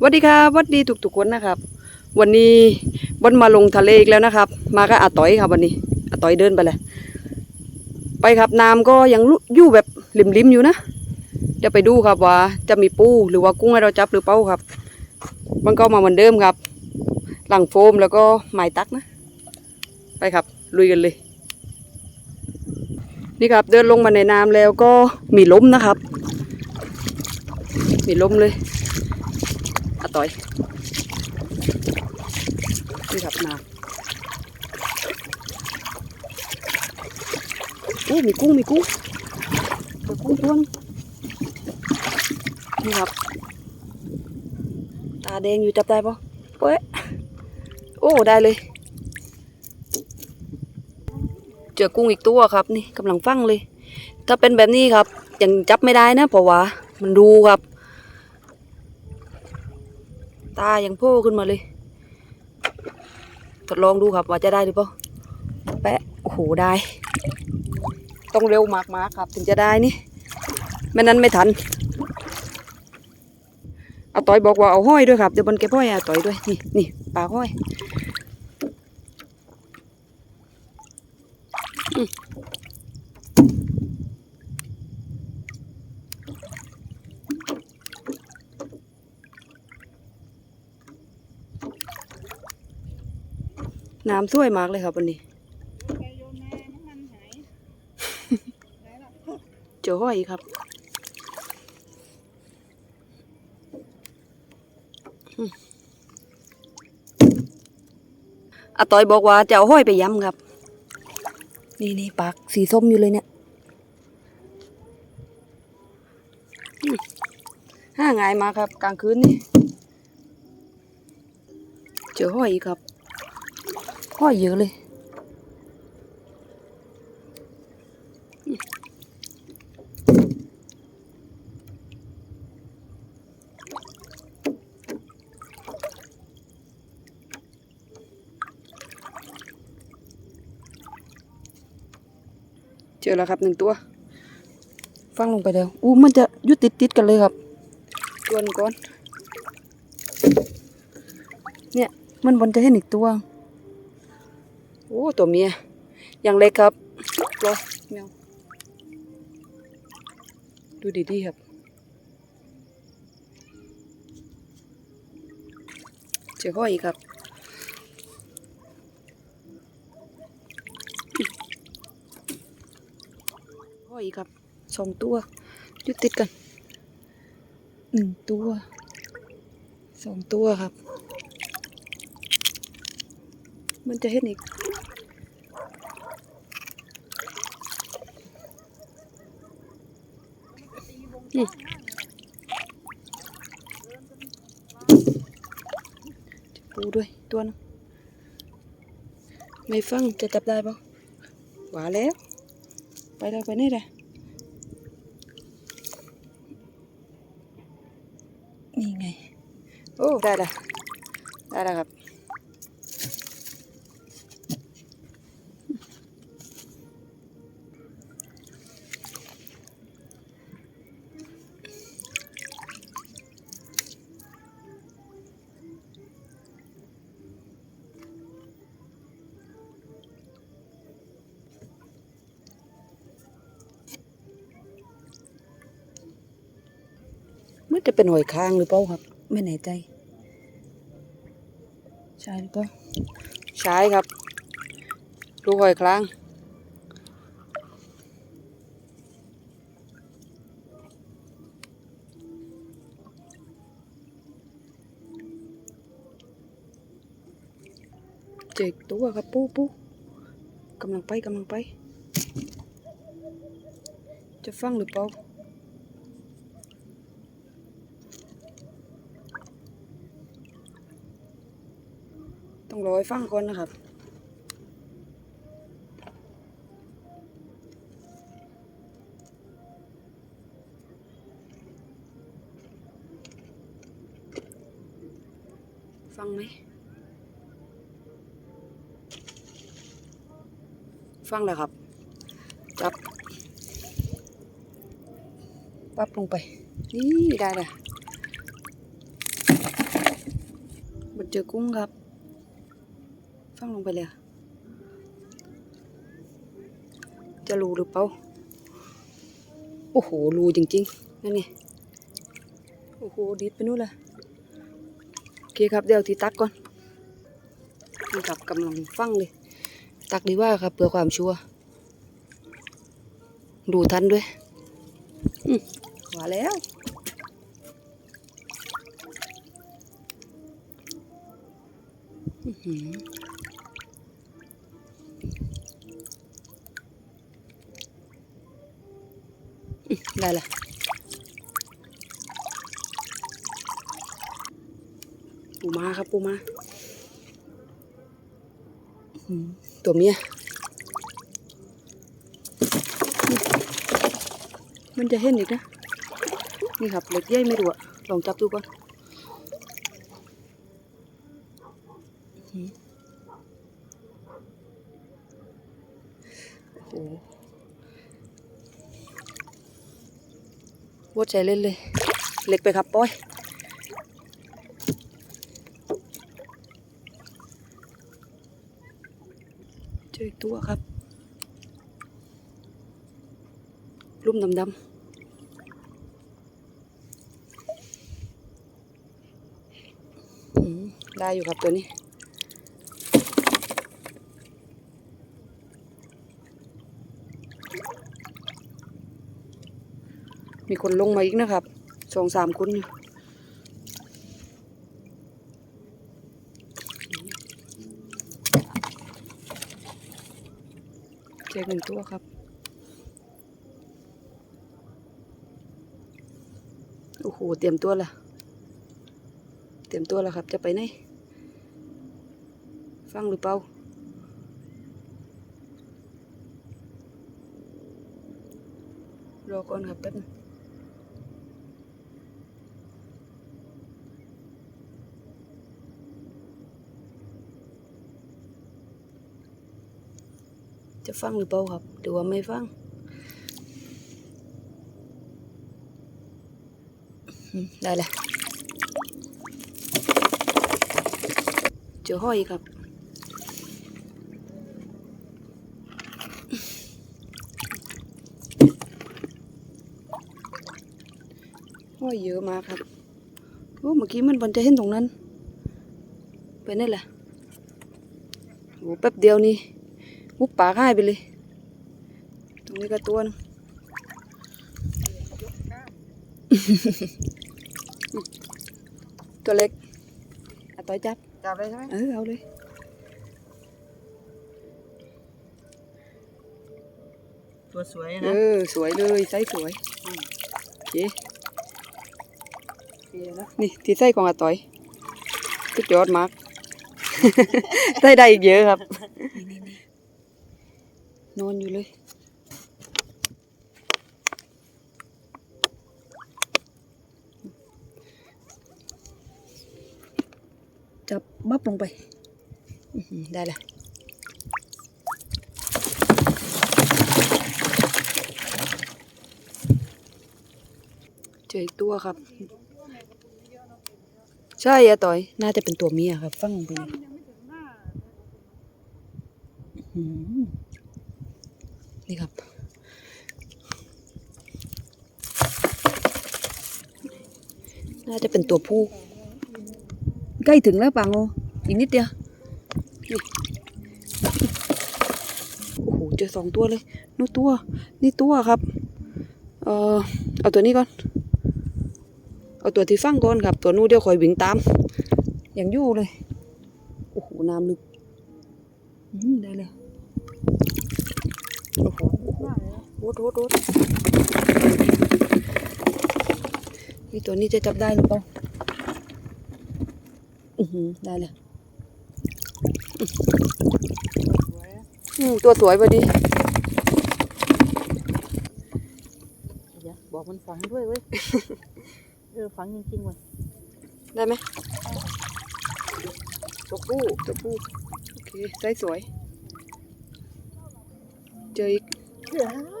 สวัสดีครับสวัสดีทุกๆคนนะครับ วันนี้บอนมาลงทะเลอีกแล้วนะครับ มาก็อาต้อยครับวันนี้อาต้อยเดินไปเลยไปครับน้ำก็ยังอยู่แบบริมๆอยู่นะเดี๋ยวไปดูครับว่าจะมีปูหรือว่ากุ้งให้เราจับหรือเปล่าครับ มันก็มาเหมือนเดิมครับ หลังโฟมแล้วก็ไม้ตักนะ ไปครับลุยกันเลย นี่ครับเดินลงมาในน้ำแล้วก็มีล้มนะครับ มีล้มเลย ต่อยนี่ครับน้ำโอ้มีกุ้งมีกุ้งเจอกุ้งตัวนึงนี่ครับ ตาแดงอยู่จับได้ปะเป๊ะโอ้ได้เลย เจอกุ้งอีกตัวครับ นี่กำลังฟังเลย ถ้าเป็นแบบนี้ครับยังจับไม่ได้นะเพราะว่ามันดูครับ ตายังโผล่ขึ้นมาเลย ทดลองดูครับว่าจะได้หรือเปล่า แปะ โอ้โห ได้ ต้องเร็วมากๆครับ ถึงจะได้นี่ ไม่นั้นไม่ทัน เอาต่อยบอกว่าเอาห้อยด้วยครับ เดี๋ยวบนเก็บห้อยอาต่อยด้วย นี่นี่ปลาห้อย น้ำสวยมากเลยครับวันนี้เจอห้อยครับอืมอาต้อยบอกว่าจะเอาห้อยไปย้ำครับ นี่นี่ปากสีส้มอยู่เลยเนี่ยอืมห้าง่ายมากครับ กลางคืนนี่เจอห้อยอีกครับ ห้อยเยอะเลยเจอแล้วครับหนึ่งตัว ฟังลงไปแล้ว อู้มันจะอยุดติดติดๆกันเลยครับตัวหนึงก่อน เนี่ย มันบนจะเห็นอีกตัว โอ้ตัวเมียยังเล็กครับรอแมวดูดีๆครับ เจอห้อยอีกครับห้อยอีกครับสองตัวยู่ติดกันหนึ่งตัวสองตัวครับ มันจะเห็นอีก นี่จะปูด้วยตัวนึงไม่ฟังจะจับได้ปะหวาแล้ว ไปแล้วไปนี่แหละนี่ไง โอ้ ได้ละได้แล้วครับ มันจะเป็นหอยคางหรือเปล่าครับ ไม่แน่ใจ ใช่หรือเปล่าใช่ครับ ดูหอยคลางเจออีกตัวครับปูปูกำลังไปกำลังไป จะฟังหรือเปล่า ต้องรอให้ฟังก่อนนะครับฟังไหม ฟังแล้วครับ จับ ปั๊บลงไป นี่ได้เลยเจอกุ้งครับ ฟังลงไปเลย จะรูหรือเปล่า โอ้โห รูจริงๆ นั่นไงโอ้โห ดิดไปนู่นเลยโอเคครับ เดี๋ยวทีตักก่อนนี่ครับกำลังฟังเลย ตักดีว่าครับเพื่อความชัวร์ดูทันด้วยอืมว่าแล้ว อือหือ ได้ละปูมาครับปูมาตัวเมียมมันจะเห็นอีกนะ นี่ครับเล็กใหญ่ไม่รู้อะลองจับดูก่อน โอ้โหวด ใจเล่นเลย เล็กไปครับป้อย เจออีกตัวครับ ลุ่มดำดำได้อยู่ครับตัวนี้ มีคนลงมาอีกนะครับสองสามคนอยู่เจอหนึ่งตัวครับ โอ้โห เตรียมตัวละเตรียมตัวแล้วครับ จะไปไหน ฟังหรือเปล่ารอก่อนครับแป๊บนึง จะฟังหรือเปล่าครับ หรือว่าไม่ฟังได้แล้วเจอห้อยครับห้อยเยอะมากครับโอ้เมื่อกี้มันมันจะเห็นตรงนั้น ไปนั่แหละโอ้แป๊บเดียวนี่ วุบปากหายไปเลย ตรงนี้ก็ตัวหนึงตัวเล็กอะต่อยจับ จับเลยใช่ไหมเออเอาเลยตัวสวยเอนะอสวยเลยไส้สวยอืมโอเคเดี๋ยวนะนี่ที่ไส้ของอาต่อยสุดยอดมากไส้ได้อีกเยอะครับ นอนอยู่เลย จับบับลงไปอื้อหือได้ละเจออีกตัวครับ ใช่อะต่อย น่าจะเป็นตัวเมียครับ ฟังลงไปอืม นี่ครับ น่าจะเป็นตัวผู้ ใกล้ถึงแล้วปังโออีกนิดเดียว โอ้โห เจอสองตัวเลย นู่นตัว นี่ตัวครับ เออเอาตัวนี้ก่อน เอาตัวที่ฟังก่อนครับ ตัวนู้เดี๋ยวคอยวิ่งตาม อย่างยู่เลย โอ้โห น้ำลึกได้เลย ดรูดรูดนี่ตัวนี้จะจับได้หรือเปล่าอือหือได้เลยอืมตัวสวยพอดีบอกมันฝังด้วยเว้ย เออฝังจริงๆว่ะได้ไหมตัวผู้ตัวผู้โอเคไซส์สวย เจออีกเดี๋ยวเ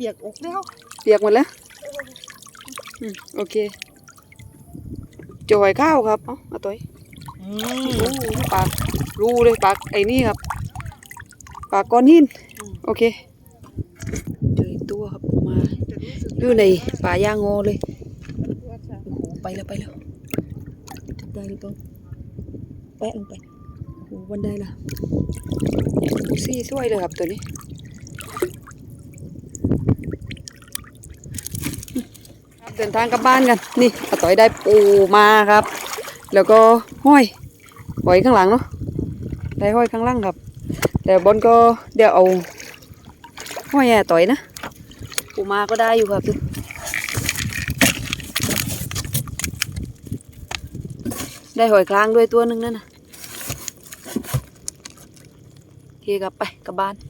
ปียกอกแล้วเปียกหมดแล้วอืมโอเคเจอหอยข้าวครับเอ้าเอาตัวอืโอ้ปากรูเลยปากไอ้นี่ครับ ปากก้อนหินโอเคเจออีกตัวครับมาอยู่ในป่าย่างงอเลยโอ้โหไปแล้วไปแล้วจับได้หรือเปล่าแปะลงไปโอ้โหวันได้ละซี่สวยเลยครับตัวนี้ ครับ เดินทางกลับบ้านกัน นี่อาต่อยได้ปูมาครับ แล้วก็ห้อยหอยข้างหลังเนาะได้ห้อยข้างล่างครับ แต่บอลก็เดี๋ยวเอาห้อยแอต่อยนะ ปูมาก็ได้อยู่ครับได้หอยคลางด้วยตัวหนึ่งนั่นนะโอเคครับไปกลับบ้าน